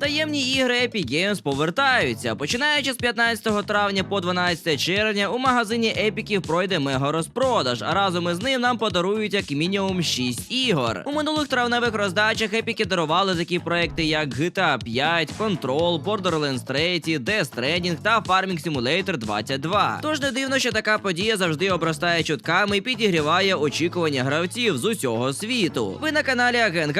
Таємні ігри Epic Games повертаються. Починаючи з 15 травня по 12 червня у магазині Епіків пройде мега розпродаж, а разом із ним нам подарують як мінімум 6 ігор. У минулих травневих роздачах епіки дарували такі проекти, як GTA 5, Control, Borderlands 3, Death Stranding та Farming Simulator 22. Тож не дивно, що така подія завжди обростає чутками і підігріває очікування гравців з усього світу. Ви на каналі Агент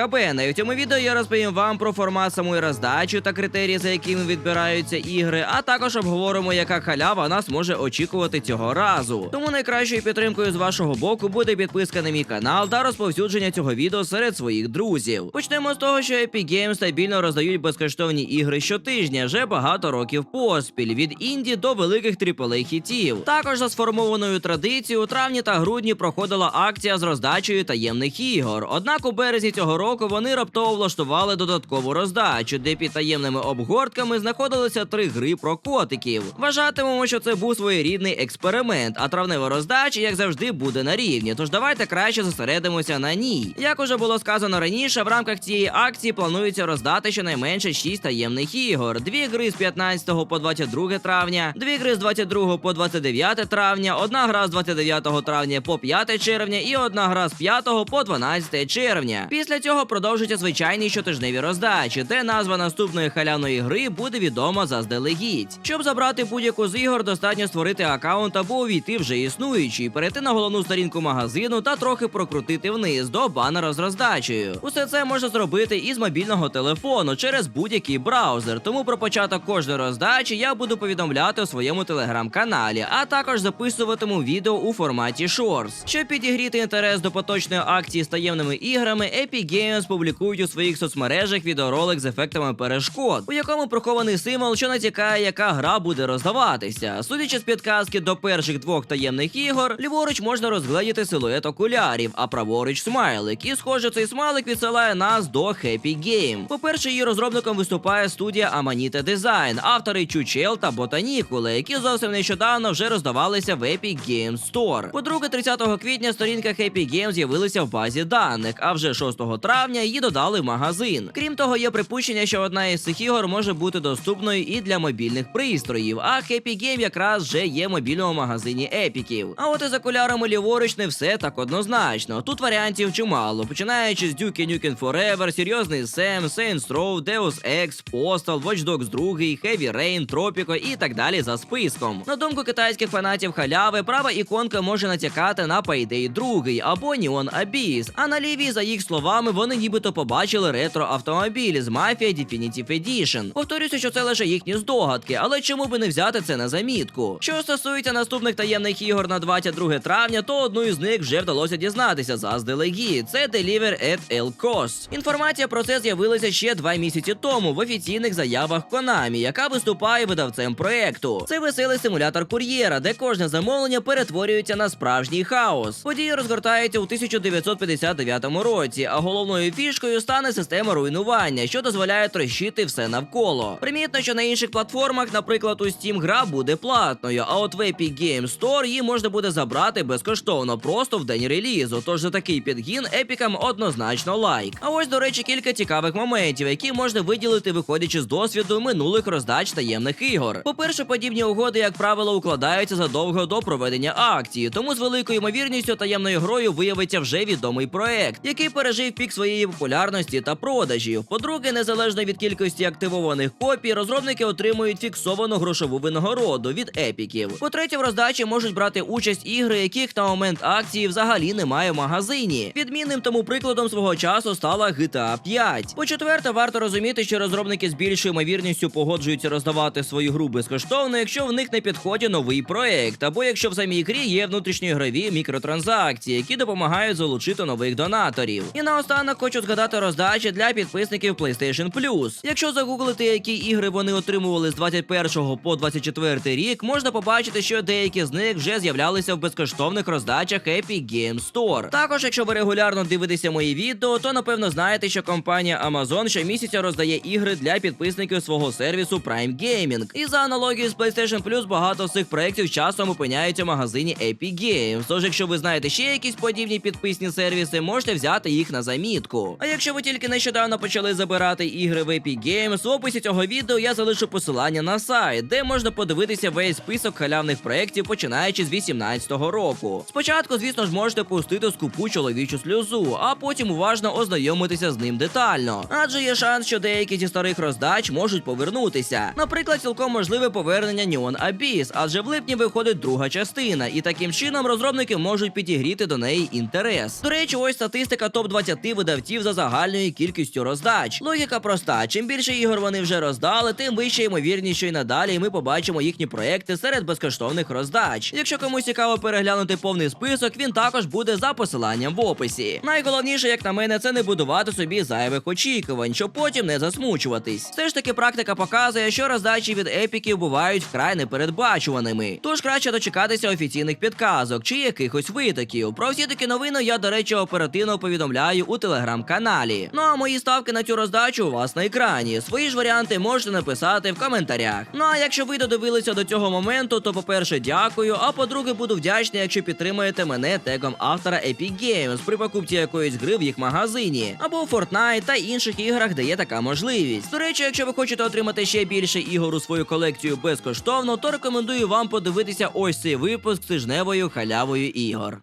і в цьому відео я розповім вам про формат самої роздачі та критерії, за якими відбираються ігри, а також обговоримо, яка халява нас може очікувати цього разу. Тому найкращою підтримкою з вашого боку буде підписка на мій канал та розповсюдження цього відео серед своїх друзів. Почнемо з того, що Epic Games стабільно роздають безкоштовні ігри щотижня вже багато років поспіль, від інді до великих AAA хітів. Також за сформованою традицією у травні та грудні проходила акція з роздачею таємних ігор. Однак у березні цього року вони раптово влаштували додаткову роздачу, де під таємними обгортками знаходилися три гри про котиків. Вважатимемо, що це був своєрідний експеримент, а травнева роздача, як завжди, буде на рівні. Тож давайте краще зосередимося на ній. Як уже було сказано раніше, в рамках цієї акції планується роздати щонайменше 6 таємних ігор: дві гри з 15 по 22 травня, дві гри з 22 по 29 травня, одна гра з 29 травня по 5 червня і одна гра з 5 по 12 червня. Після цього продовжаться звичайні щотижневі роздачі, де назва наступної халявної гри буде відома заздалегідь. Щоб забрати будь-яку з ігор, достатньо створити аккаунт або увійти вже існуючий, перейти на головну сторінку магазину та трохи прокрутити вниз до банера з роздачею. Усе це можна зробити із мобільного телефону через будь-який браузер. Тому про початок кожної роздачі я буду повідомляти у своєму телеграм-каналі, а також записуватиму відео у форматі Shorts. Щоб підігріти інтерес до поточної акції з таємними іграми, Epic Games публікують у своїх соцмережах відеоролик з ефектами перешкод, у якому прихований символ, що натякає, яка гра буде роздаватися. Судячи з підказки до перших двох таємних ігор, ліворуч можна розгледіти силует окулярів, а праворуч смайлик. І схоже, цей смайлик відсилає нас до Happy Game. По-перше, її розробником виступає студія Amanita Design, автори Чучел та Ботанікули, які зовсім нещодавно вже роздавалися в Epic Games Store. По-друге, 30 квітня сторінка Happy Game з'явилася в базі даних, а вже 6 травня її додали в магазин. Крім того, є припущення, що одна із цих ігор може бути доступною і для мобільних пристроїв. А Happy Game якраз вже є в мобільному магазині епіків. А от із окулярами ліворуч не все так однозначно. Тут варіантів чимало, починаючи з Duke Nukem Forever, Серйозний Сем, Saints Row, Deus Ex, Postal, Watch Dogs 2, Heavy Rain, Tropico і так далі за списком. На думку китайських фанатів халяви, права іконка може натякати на Payday 2 або Neon Abyss, а на лівій, за їх словами, вони нібито побачили ретро автомобілі з Mafia Definitive Edition. Повторюся, що це лише їхні здогадки, але чому би не взяти це на замітку? Що стосується наступних таємних ігор на 22 травня, то одну із них вже вдалося дізнатися заздалегідь. Це Deliver at El Cost. Інформація про це з'явилася ще два місяці тому в офіційних заявах Konami, яка виступає видавцем проекту. Це веселий симулятор кур'єра, де кожне замовлення перетворюється на справжній хаос. Події розгортаються у 1959 році, а головною фішкою стане система руйнування, що дозволяє трощити все навколо. Примітно, що на інших платформах, наприклад, у Steam гра буде платною, а от в Epic Games Store її можна буде забрати безкоштовно, просто в день релізу. Тож за такий підгін епікам однозначно лайк. А ось, до речі, кілька цікавих моментів, які можна виділити, виходячи з досвіду минулих роздач таємних ігор. По-перше, подібні угоди, як правило, укладаються задовго до проведення акції, тому з великою ймовірністю таємною грою виявиться вже відомий проект, який пережив пік своєї популярності та продажів. По-друге, незалежно від кількості активованих копій, розробники отримують фіксовану грошову винагороду від епіків. По-третє, в роздачі можуть брати участь ігри, яких на момент акції взагалі немає в магазині. Відмінним тому прикладом свого часу стала GTA 5. По-четверте, варто розуміти, що розробники з більшою ймовірністю погоджуються роздавати свою гру безкоштовно, якщо в них на підході новий проект, або якщо в самій грі є внутрішньоігрові мікротранзакції, які допомагають залучити нових донаторів. І наостанок хочу згадати роздачі для підписників PlayStation Plus. Якщо загуглити, які ігри вони отримували з 21 по 24 рік, можна побачити, що деякі з них вже з'являлися в безкоштовних роздачах Epic Games Store. Також, якщо ви регулярно дивитеся мої відео, то напевно знаєте, що компанія Amazon щомісяця роздає ігри для підписників свого сервісу Prime Gaming. І за аналогією з PlayStation Plus багато з цих проєктів часом опиняються в магазині Epic Games. Тож, якщо ви знаєте ще якісь подібні підписні сервіси, можете взяти їх на замітку. А якщо ви тільки нещодавно почали забирати ігри в Epic Games, в описі цього відео я залишу посилання на сайт, де можна подивитися весь список халявних проєктів, починаючи з 18-го року. Спочатку, звісно ж, можете пустити скупу чоловічу сльозу, а потім уважно ознайомитися з ним детально. Адже є шанс, що деякі зі старих роздач можуть повернутися. Наприклад, цілком можливе повернення Neon Abyss, адже в липні виходить друга частина, і таким чином розробники можуть підігріти до неї інтерес. До речі, ось статистика топ 20 видавців за загальною кількістю роздач. Логіка проста: чим більше ігор вони вже роздали, тим вища ймовірність, що й надалі ми побачимо їхні проекти серед безкоштовних роздач. Якщо комусь цікаво переглянути повний список, він також буде за посиланням в описі. Найголовніше, як на мене, це не будувати собі зайвих очікувань, щоб потім не засмучуватись. Все ж таки, практика показує, що роздачі від епіків бувають вкрай непередбачуваними. Тож краще дочекатися офіційних підказок чи якихось витоків. Про всі такі новини я, до речі, оперативно повідомляю у телеграм-каналі. Ну а мої ставки на цю роздачу у вас на екрані. Свої ж варіанти можете написати в коментарях. Ну а якщо ви додивилися до цього моменту, то по-перше, дякую. А по-друге, буду вдячний, якщо підтримаєте мене тегом автора Epic Games при покупці якоїсь гри в їх магазині, або у Fortnite та інших іграх, де є така можливість. До речі, якщо ви хочете отримати ще більше ігор у свою колекцію безкоштовно, то рекомендую вам подивитися ось цей випуск з тижневою халявою ігор.